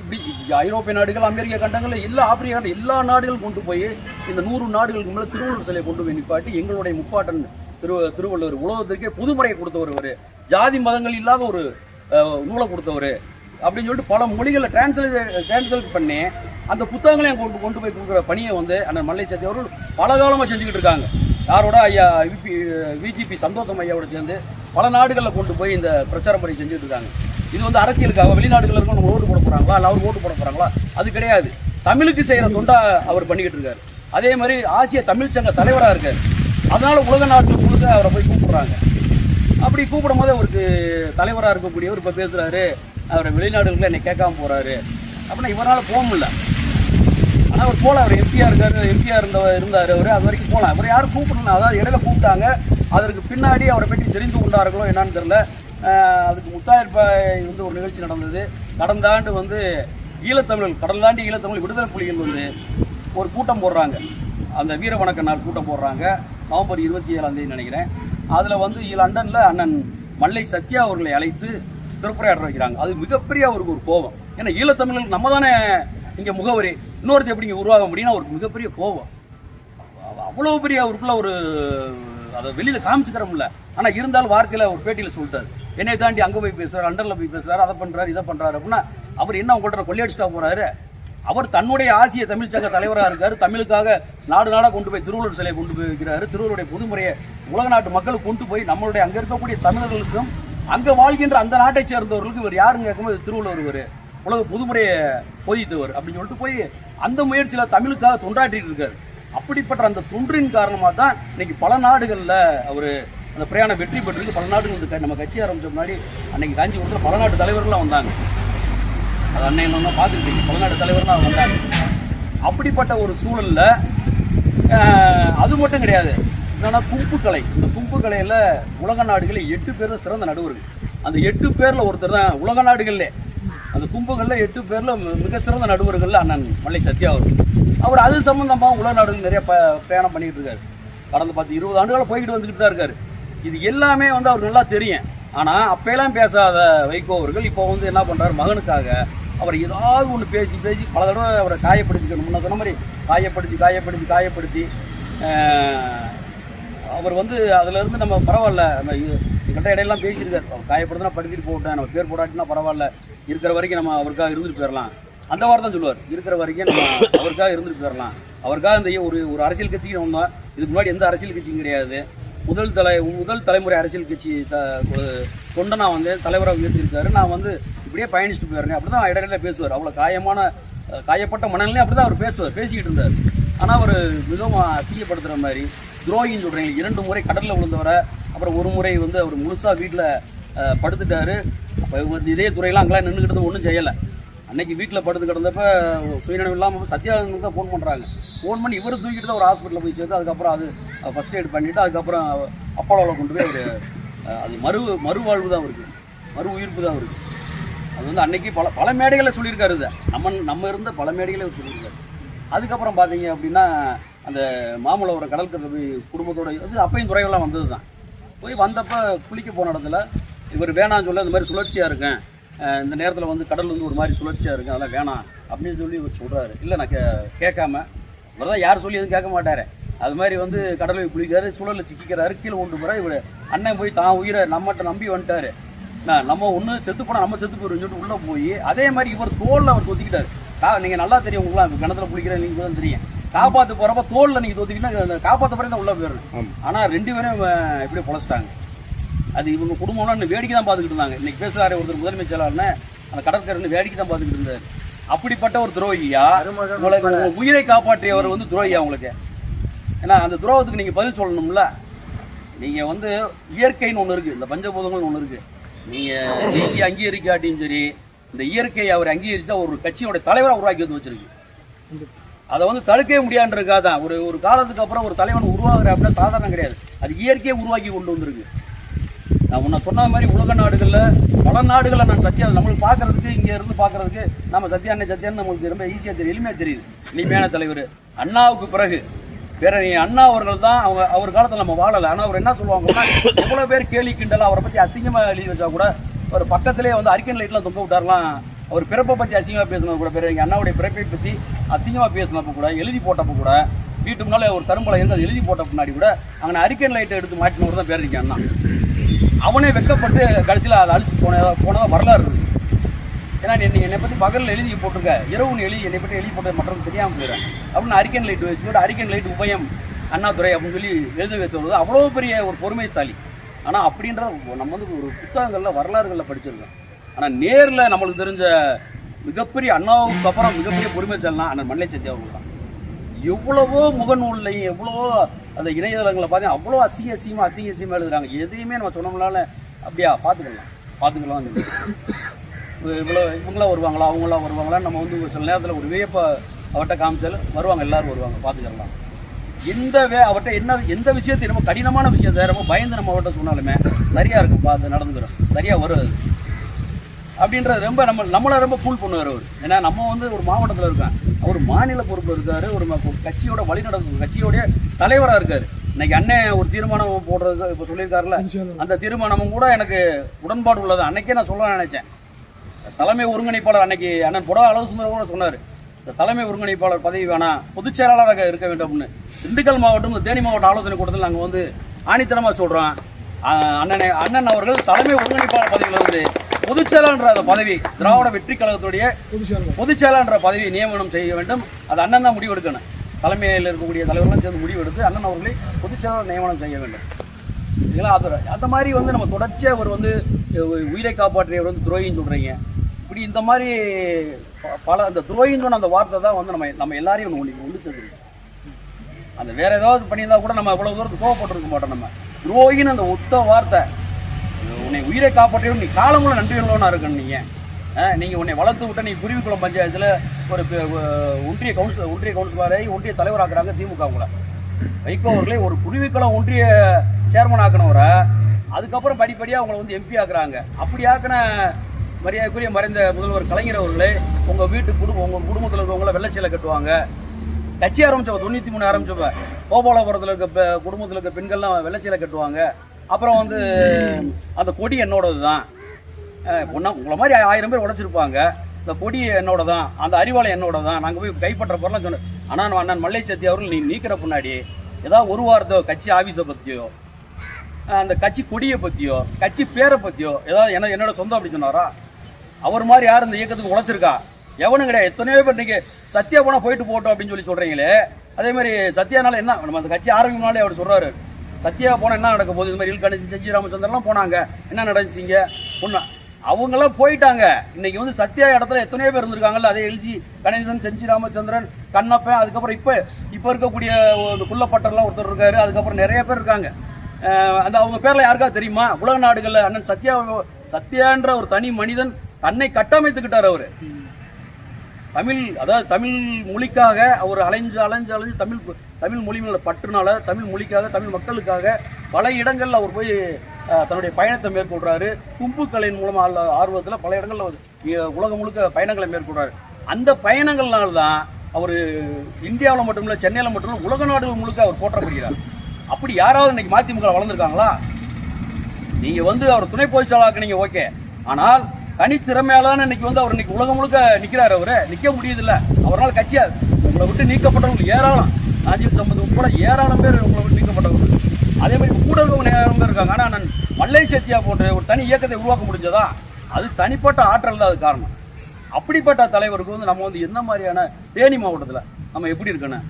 இப்படி ஐரோப்பிய நாடுகள் அமெரிக்க கண்டங்கள் எல்லா ஆப்பிரிக்க கண்டம் எல்லா நாடுகளும் கொண்டு போய் இந்த நூறு நாடுகளுக்கு மேலே திருவள்ளுவர் சிலையை கொண்டு போய் நிப்பாட்டி எங்களுடைய முப்பாட்டன் திரு திருவள்ளுவர் உலகத்திற்கே புதுமுறையை கொடுத்தவர் ஒரு ஜாதி மதங்கள் இல்லாத ஒரு நூலை கொடுத்தவர். அப்படின்னு சொல்லிட்டு பல மொழிகளை டிரான்ஸ்லேட் டிரான்ஸ்லேட் பண்ணி அந்த புத்தகங்களையும் கொண்டு கொண்டு போய் கொடுக்குற பணியை வந்து அண்ணன் மல்லை சத்தி அவர்கள் பல காலமாக செஞ்சுக்கிட்டு இருக்காங்க. யாரோட ஐயா விபி விஜிபி சந்தோஷம் ஐயாவோட சேர்ந்து பல நாடுகளில் கொண்டு போய் இந்த பிரச்சார பணி செஞ்சுட்டு இருக்காங்க. இது வந்து அரசியலுக்காக வெளிநாடுகளில் இருக்க நம்ம ஓட்டு போட போகிறாங்களா இல்லை அவர் ஓட்டு போட போகிறாங்களா அது கிடையாது. தமிழுக்கு செய்கிற தொண்டா அவர் பண்ணிக்கிட்டு இருக்காரு. அதே மாதிரி ஆசிய தமிழ்ச்சங்க தலைவராக இருக்கார். அதனால் உலக நாட்டு முழுக்க அவரை போய் கூப்பிட்றாங்க. அப்படி கூப்பிடும் போது அவருக்கு தலைவராக இருக்கக்கூடியவர் இப்போ பேசுகிறாரு அவர் வெளிநாடுகளில் என்னை கேட்காம போகிறாரு அப்படின்னா இவரால் போக முடியல. ஆனால் அவர் போகல அவர் எம்பியாக இருக்கார் எம்பியாக இருந்தவர் இருந்தார் அவர். அது வரைக்கும் போகலாம் அவர் யாரும் கூப்பிடணும் அதாவது இடையில கூப்பிட்டாங்க. அதற்கு பின்னாடி அவரை பற்றி தெரிந்து கொண்டார்களோ என்னான்னு தெரில அதுக்கு முத்தாயிரப்பாய் வந்து ஒரு நிகழ்ச்சி நடந்தது. கடந்த ஆண்டு வந்து ஈழத்தமிழ் கடல் தாண்டி ஈழத்தமிழ் விடுதலை புலிகள் வந்து ஒரு கூட்டம் போடுறாங்க. அந்த வீர வணக்க நாள் கூட்டம் போடுறாங்க. நவம்பர் இருபத்தி ஏழாம் தேதி நினைக்கிறேன். அதில் வந்து லண்டனில் அண்ணன் மல்லை சத்யா அவர்களை அழைத்து சிறப்புரையாற்ற வைக்கிறாங்க. அது மிகப்பெரிய அவருக்கு ஒரு கோபம். ஏன்னா ஈழத்தமிழர்கள் நம்ம தானே இங்கே முகவரி. இன்னொருத்தர் எப்படி இங்கே உருவாக முடியும்னா அவருக்கு மிகப்பெரிய கோபம். அவ்வளோ பெரிய அவருக்குள்ள ஒரு அதை வெளியில் காமிச்சுக்கிறோம்ல ஆனால் இருந்தாலும் வார்த்தையில் ஒரு பேட்டியில் சொல்லிட்டாரு. என்னை தாண்டி அங்கே போய் பேசுகிறார் அண்டரில் போய் பேசுகிறார் அதை பண்ணுறாரு இதை பண்ணுறாரு அப்படின்னா அவர் என்ன உங்கள்கிட்ட கொள்ளையடிச்சிட்டா போகிறாரு அவர் தன்னுடைய ஆசிய தமிழ் சங்க தலைவராக இருக்கார் தமிழுக்காக நாடு நாடாக கொண்டு போய் திருவள்ளுவர் சிலையை கொண்டு போய் வைக்கிறாரு திருவள்ளுடைய பொதுமுறையை உலக நாட்டு மக்களுக்கு கொண்டு போய் நம்மளுடைய அங்கே இருக்கக்கூடிய தமிழர்களுக்கும் அங்கே வாழ்கின்ற அந்த நாட்டை சேர்ந்தவர்களுக்கு இவர் யாருன்னு கேட்கும்போது திருவள்ளுவர் இவர். உலக பொதுமுறையை போதித்தவர் அப்படின்னு சொல்லிட்டு போய் அந்த முயற்சியில் தமிழுக்காக தொண்டாற்றிட்டு இருக்கார். அப்படிப்பட்ட அந்த தொன்றின் காரணமாக தான் இன்னைக்கு பல நாடுகளில் அவர் அந்த பிரயாணம் வெற்றி பெற்றிருக்கு பல நாடுகள் வந்து க- நம்ம கட்சி ஆரம்பித்த முன்னாடி அன்னைக்கு காஞ்சிபுரத்தில் பல நாட்டு தலைவர்கள்லாம் வந்தாங்க. அது அன்னையில பார்த்துக்கிட்டீங்க பல நாட்டு தலைவர்லாம் வந்தாங்க. அப்படிப்பட்ட ஒரு சூழலில் அது மட்டும் கிடையாது. என்னென்னா கும்புக்கலை இந்த கும்புக்கலையில் உலக நாடுகளில் எட்டு பேர் தான் சிறந்த நடுவர்கள் அந்த எட்டு பேரில் ஒருத்தர் தான் உலக நாடுகளில். அந்த கும்புகளில் எட்டு பேரில் மிக சிறந்த நடுவர்கள் அண்ணன் மல்லை சத்யா அவர் அவர் அது சம்மந்தமாக உலக நாடுகள் நிறைய ப பிரயாணம் பண்ணிக்கிட்டு இருக்காரு. கடந்த பத்து இருபது ஆண்டுகளாக போய்கிட்டு வந்துக்கிட்டு தான் இருக்காரு. இது எல்லாமே வந்து அவர் நல்லா தெரியும். ஆனால் அப்போலாம் பேசாத வைகோ அவர்கள் இப்போ வந்து என்ன பண்ணுறாரு மகனுக்காக அவர் ஏதாவது ஒன்று பேசி பேசி பல தடவை அவரை காயப்படுத்திக்கணும். முன்ன சொன்ன மாதிரி காயப்படுத்தி காயப்படுத்தி காயப்படுத்தி அவர் வந்து அதுலேருந்து நம்ம பரவாயில்ல. நம்ம கிட்ட இடையெல்லாம் பேசியிருக்காரு. அவர் காயப்படுத்தினா படுத்திட்டு போட்டேன் நம்ம பேர் போடாட்டினா பரவாயில்ல. இருக்கிற வரைக்கும் நம்ம அவருக்காக இருந்துட்டு போயிடலாம் அந்த வாரம் தான் சொல்லுவார். இருக்கிற வரைக்கும் நம்ம அவருக்காக இருந்துட்டு போயிடலாம் அவருக்காக இந்த ஒரு ஒரு அரசியல் கட்சிக்கு வந்தோம். இதுக்கு முன்னாடி எந்த அரசியல் கட்சியும் கிடையாது. முதல் தலை முதல் தலைமுறை அரசியல் கட்சி த கொண்டு நான் வந்து தலைவராக உயர்த்திருக்காரு நான் வந்து இப்படியே பயணிச்சுட்டு போயிருந்தேன் அப்படி தான் இடையில பேசுவார். அவ்வளோ காயமான காயப்பட்ட மனநிலையும் அப்படி தான் அவர் பேசுவார். பேசிக்கிட்டு இருந்தார். ஆனால் அவர் மிகவும் அசிங்கப்படுத்துகிற மாதிரி துரோகின்னு சொல்கிறீங்க இரண்டு முறை கடலில் விழுந்தவரை அப்புறம் ஒரு முறை வந்து அவர் முழுசாக வீட்டில் படுத்துட்டார். அப்போ வந்து இதே துறையெல்லாம் அங்கெல்லாம் நின்றுக்கிட்டு ஒன்றும் செய்யலை. அன்னைக்கு வீட்டில் படுத்து கிடந்தப்ப சுயநினைவு இல்லாமல் சத்யானந்த் தான் ஃபோன் பண்ணுறாங்க ஃபோன் பண்ணி இவர் தூக்கிட்டு தான் ஒரு ஹாஸ்பிட்டலில் போய் சேர்த்து அதுக்கப்புறம் அது ஃபஸ்ட் எய்ட் பண்ணிவிட்டு அதுக்கப்புறம் அப்போலோவில் கொண்டு போய் அவர் அது மறு மறுவாழ்வு தான் இருக்குது மறு உயிர்ப்பு தான் இருக்குது அது வந்து அன்னைக்கு பல பல மேடைகளில் சொல்லியிருக்காரு இதை. நம்ம நம்ம இருந்த பல மேடைகளே சொல்லியிருக்காரு. அதுக்கப்புறம் பார்த்தீங்க அப்படின்னா அந்த மாமல்லபுரம் கடற்கரை போய் குடும்பத்தோட இது அப்பையும் துறைகள்லாம் வந்தது தான் போய் வந்தப்போ குளிக்க போன இடத்துல இவர் வேணாம்னு சொல்ல இந்த மாதிரி சுழற்சியாக இருக்கேன். இந்த நேரத்தில் வந்து கடல் வந்து ஒரு மாதிரி சுழற்சியாக இருக்கும் அதெல்லாம் வேணாம். அப்படின்னு சொல்லி இவர் சொல்கிறாரு இல்லை நான் கே கேட்காம இவர் தான் யார் சொல்லி எதுவும் கேட்க மாட்டாரு. அது மாதிரி வந்து கடல் போய் குளிக்கிறாரு சுழலில் சிக்கிக்கிறாரு கீழே கொண்டு போகிறார் இவர் அண்ணன் போய் தான் உயிரை நம்மகிட்ட நம்பி வந்துட்டாரு. நான் நம்ம ஒன்று செத்து போனால் நம்ம செத்து போயிடும் சொல்லிட்டு உள்ளே போய் அதே மாதிரி இவர் தோளில் அவர் தொத்திக்கிட்டாரு. கா நீங்கள் நல்லா தெரியும் உங்களாம் இப்போ கிணத்துல குளிக்கிற நீங்கள் தான் தெரியும். காப்பாற்ற போகிறப்ப தோளில் நீங்கள் தொத்திக்கிட்டா காப்பாற்ற பிறகு தான் உள்ளே போயிடும் ஆனால் ரெண்டு பேரும் இப்படி பொழைச்சிட்டாங்க. அது இவங்க குடும்பம்லாம் வேடிக்கை தான் பார்த்துக்கிட்டு இருந்தாங்க. இன்னைக்கு பேசுகிறாரு ஒருத்தர் முதன்மை செயலாளர்னு அந்த கடற்கரைன்னு வேடிக்கை தான் பார்த்துக்கிட்டு இருந்தார். அப்படிப்பட்ட ஒரு துரோகியா? உங்களுக்கு உங்க உயிரை காப்பாற்றியவர் வந்து துரோகியா உங்களுக்கு? ஏன்னா அந்த துரோகத்துக்கு நீங்கள் பதில் சொல்லணும்ல? நீங்கள் வந்து இயற்கைன்னு ஒன்று இருக்குது இந்த பஞ்சபூதங்கள்னு ஒன்று இருக்குது நீங்கள் நீக்கி அங்கீகரிக்காட்டியும் சரி இந்த இயற்கையை அவர் அங்கீகரிச்சா ஒரு கட்சியோட தலைவராக உருவாக்கி வந்து வச்சிருக்கு. அதை வந்து தடுக்கவே முடியாதுன்றதுக்காக தான் ஒரு ஒரு காலத்துக்கு அப்புறம் ஒரு தலைவன் உருவாகுற அப்படின்னா சாதாரணம் கிடையாது. அது இயற்கையை உருவாக்கி கொண்டு வந்திருக்கு. நான் உன்னை சொன்ன மாதிரி உலக நாடுகளில் பல நாடுகளில் நான் சத்யா நம்மளுக்கு பார்க்கறதுக்கு இங்கே இருந்து பார்க்கறதுக்கு நம்ம சத்யாண்ணே சத்யான்னு நம்மளுக்கு ரொம்ப ஈஸியாக தெரியும் எளிமையாக தெரியுது. இனிமையான தலைவர். அண்ணாவுக்கு பிறகு பேரணி அண்ணா அவர்கள் தான் அவங்க அவர் காலத்தில் நம்ம வாழலை. ஆனால் அவர் என்ன சொல்லுவாங்கன்னா எவ்வளோ பேர் கேலி கிண்டல் அவரை பற்றி அசிங்கமாக எழுதி வச்சா கூட அவர் பக்கத்துலேயே வந்து அரிக்கன் லைட்லாம் தொங்க விட்டார்லாம் அவர் பிறப்பை பற்றி அசிங்கமாக பேசினது கூட பேர் எங்கள் அண்ணாவுடைய பிறப்பை பற்றி அசிங்கமாக பேசினப்ப கூட எழுதி போட்டப்போ கூட வீட்டு முன்னால் ஒரு கரும்பலை இருந்து அதை எழுதி போட்ட பின்னாடி கூட அங்கே அரிக்கன் லைட்டை எடுத்து மாட்டினவர் தான் பேர் அண்ணா. அவனே வெக்கப்பட்டு கடைசியில் அதை அழிச்சு போன போனதாக வரலாறு இருக்கு. ஏன்னா நீ என்னை பற்றி பகலில் எழுதி போட்டிருக்க. இரவு எழுதி என்னை பற்றி எழுதி போட்டது மற்றவங்க தெரியாமல் போயிடுறேன் அப்படின்னு அரிக்கன் லைட் வச்சு அரிக்கன் லைட் உபயம் அண்ணாதுரை அப்படின்னு சொல்லி எழுதி வச்சுருவது அவ்வளோ பெரிய ஒரு பொறுமைசாலி. ஆனால் அப்படின்ற நம்ம வந்து ஒரு புத்தகங்களில் வரலாறுகளில் படிச்சிருக்கோம். ஆனால் நேரில் நம்மளுக்கு தெரிஞ்ச மிகப்பெரிய அண்ணாவுக்கு அப்புறம் மிகப்பெரிய பொறுமைசாலினா அண்ணன் மல்லை சத்யா தான். எவ்வளவோ முகநூல்லையும் எவ்வளவோ அந்த இணையதளங்களை பார்த்தீங்கன்னா அவ்வளோ அசிங்க அசிங்கமாக அசிங்க அசிங்கமாக எழுதுறாங்க. எதையுமே நம்ம சொன்னோம்னால அப்படியா பார்த்துக்கலாம். பார்த்துக்கலாம். இவ்வளோ இவங்களாம் வருவாங்களா அவங்களாம் வருவாங்களா நம்ம வந்து ஒரு சில நேரத்தில் ஒரு வியப்பை அவர்கிட்ட காமிச்சாலும் வருவாங்க எல்லாரும் வருவாங்க. பார்த்துக்கலாம். எந்த வே அவர்கிட்ட என்ன எந்த விஷயத்தையும் நம்ம கடினமான விஷயத்தை ரொம்ப பயந்து நம்ம அவர்கிட்ட சொன்னாலுமே சரியாக இருக்கும் பார்த்து நடந்துக்கிறோம். சரியாக வரும் அது. அப்படின்றது ரொம்ப நம்ம நம்மளை ரொம்ப கூல் பண்ணுவார் அவர். ஏன்னா நம்ம வந்து ஒரு மாவட்டத்தில் இருக்கோம். அவர் மாநில பொறுப்பு இருக்காரு ஒரு கட்சியோட வழிநடப்பு கட்சியோடைய தலைவராக இருக்காரு. இன்னைக்கு அண்ணன் ஒரு தீர்மானம் போடுறது இப்போ சொல்லியிருக்காருல அந்த தீர்மானமும் கூட எனக்கு உடன்பாடு உள்ளது. அன்னைக்கே நான் சொல்ல நினைச்சேன். தலைமை ஒருங்கிணைப்பாளர் அன்னைக்கு அண்ணன் புடா அளவு சுந்தரம் கூட சொன்னார். இந்த தலைமை ஒருங்கிணைப்பாளர் பதவி வேணாம் பொதுச் செயலாளராக இருக்க வேண்டும் அப்படின்னு திண்டுக்கல் மாவட்டம் தேனி மாவட்ட ஆலோசனை கூட்டத்தில் நாங்கள் வந்து ஆணித்தனமாக சொல்கிறோம் அண்ணனை அண்ணன் அவர்கள் தலைமை ஒருங்கிணைப்பாளர் பதவியில் இருந்து பொதுச் செயலாளர் அந்த பதவி திராவிட வெற்றி கழகத்துடைய பொதுச் செயலாளர் பதவியை நியமனம் செய்ய வேண்டும். அது அண்ணன் தான் முடிவு எடுக்கணும். தலைமையில் இருக்கக்கூடிய தலைவர்கள்லாம் சேர்ந்து முடிவு எடுத்து அண்ணன் அவர்களை பொதுச் செயலாளர் நியமனம் செய்ய வேண்டும். இல்லைங்களா? அது அந்த மாதிரி வந்து நம்ம தொடர்ச்சியாக அவர் வந்து உயிரை காப்பாற்றியவர் வந்து துரோகின்னு சொல்கிறீங்க இப்படி இந்த மாதிரி ப- பல அந்த துரோகின்னு சொன்ன அந்த வார்த்தை தான் வந்து நம்ம நம்ம எல்லாரையும் ஒன்று ஒன்று சேர்ந்துருக்கு அந்த வேறு ஏதாவது பண்ணியிருந்தா கூட நம்ம அவ்வளோ தூரத்துக்கு கோவப்பட்டிருக்க மாட்டோம் நம்ம. துரோகின்னு அந்த ஒத்த வார்த்தை உன்னை உயிரை காப்பாற்றியும் நீ காலமுள்ள நன்றியுள்ளவனா இருக்கணும் நீங்கள் நீங்கள் உன்னை வளர்த்து விட்ட நீ குருவிக்குளம் பஞ்சாயத்தில் ஒரு ஒன்றிய கவுன்சிலர் ஒன்றிய கவுன்சிலரை ஒன்றிய தலைவராக்குறாங்க திமுக கூட வைகோ அவர்களே ஒரு குருவிக்குளம் ஒன்றிய சேர்மன் ஆக்கினவரை அதுக்கப்புறம் படிப்படியாக அவங்கள வந்து எம்பி ஆக்குறாங்க. அப்படி ஆக்கின மரியாதைக்குரிய மறைந்த முதல்வர் கலைஞர் அவர்களே உங்கள் வீட்டு குடும்பம் உங்கள் குடும்பத்தில் இருக்கிறவங்கள வெள்ளச்சீலை கட்டுவாங்க. கட்சி ஆரம்பிச்சவங்க தொண்ணூற்றி மூணு ஆரம்பிச்சவங்க கோபாலபுரத்தில் இருக்க குடும்பத்தில் இருக்க பெண்கள்லாம் வெள்ளச்சீலை கட்டுவாங்க. அப்புறம் வந்து அந்த கொடி என்னோடது தான் ஒன்றா உங்களை மாதிரி ஆயிரம் பேர் உடைச்சிருப்பாங்க. இந்த கொடி என்னோட தான் அந்த அறிவாளை என்னோட தான் நாங்கள் போய் கைப்பற்ற பொருளாக சொன்னேன் ஆனால் அண்ணன் மல்லை சத்தி அவர்கள் நீ நீக்கிற பின்னாடி ஏதாவது ஒரு வாரத்தோ கட்சி ஆஃபீஸை பற்றியோ அந்த கட்சி கொடியை பற்றியோ கட்சி பேரை பற்றியோ ஏதாவது என்ன என்னோட சொந்தம் அப்படின்னு சொன்னாரா? அவர் மாதிரி யார் இந்த இயக்கத்துக்கு உழைச்சிருக்கா? எவனும் கிடையாது. எத்தனையோ பேர் இன்றைக்கி சத்யா போனால் போயிட்டு போட்டோம் அப்படின்னு சொல்லி சொல்கிறீங்களே அதே மாதிரி சத்யானால என்ன நம்ம அந்த கட்சி ஆரம்பிக்கணும்னாலே அவர் சொல்கிறாரு சத்யா போனால் என்ன நடக்க போகுது? இது மாதிரி இல்கணேசி செஞ்சி ராமச்சந்திரன்லாம் போனாங்க. என்ன நடந்துச்சிங்க? ஒன்று அவங்கெல்லாம் போயிட்டாங்க. இன்னைக்கு வந்து சத்யா இடத்துல எத்தனையோ பேர் இருந்திருக்காங்கல்ல. அதே எல்ஜி கணேசன் செஞ்சி ராமச்சந்திரன் கண்ணப்பன் அதுக்கப்புறம் இப்போ இப்போ இருக்கக்கூடிய ஒரு குள்ளப்பட்டர்லாம் ஒருத்தர் இருக்காரு. அதுக்கப்புறம் நிறைய பேர் இருக்காங்க. அந்த அவங்க பேரில் யாருக்காவது தெரியுமா? உலக நாடுகளில் அண்ணன் சத்யா சத்யான்ற ஒரு தனி மனிதன் தன்னை கட்டமைத்துக்கிட்டார் அவர். தமிழ் அதாவது தமிழ் மொழிக்காக அவர் அலைஞ்சு அலைஞ்சு அலைஞ்சு தமிழ் தமிழ் மொழி மேல பற்றுனால தமிழ் மொழிக்காக தமிழ் மக்களுக்காக பல இடங்களில் அவர் போய் தன்னுடைய பயணத்தை மேற்கொள்றாரு. கும்புக்கலையின் மூலமாக ஆர்வத்தில் பல இடங்களில் அவர், உலகம் முழுக்க பயணங்களை மேற்கொள்றாரு. அந்த பயணங்கள்னால தான் அவர் இந்தியாவில் மட்டும் இல்லை சென்னையில் மட்டும் இல்லை உலக நாடுகள் முழுக்க அவர் போற்றப்படுகிறார். அப்படி யாராவது இன்னைக்கு மதிமுக வளர்ந்துருக்காங்களா? நீங்கள் வந்து அவர் துணை பொதுச் செயலாக்குனீங்க ஓகே. ஆனால் தனித்திறமையாலான இன்னைக்கு வந்து அவர் இன்னைக்கு உலகம் முழுக்க நிற்கிறார் அவர். நிற்க முடியுதுல்ல அவரால் கட்சியாது உங்களை விட்டு நீக்கப்பட்டவங்க ஏராளம். ராஜீவ் சம்பந்தம் உட்பட ஏராளம் பேர் உங்களை விட்டு நீக்கப்பட்டவங்க. அதே மாதிரி கூட இருக்கவங்க நேரம் பேர் இருக்காங்க. ஆனால் நான் மல்லை சத்தியா போன்ற ஒரு தனி இயக்கத்தை உருவாக்க முடிஞ்சதா? அது தனிப்பட்ட ஆற்றல் தான் அது காரணம். அப்படிப்பட்ட தலைவருக்கு வந்து நம்ம வந்து என்ன மாதிரியான தேனி மாவட்டத்தில் நம்ம எப்படி இருக்கணும்?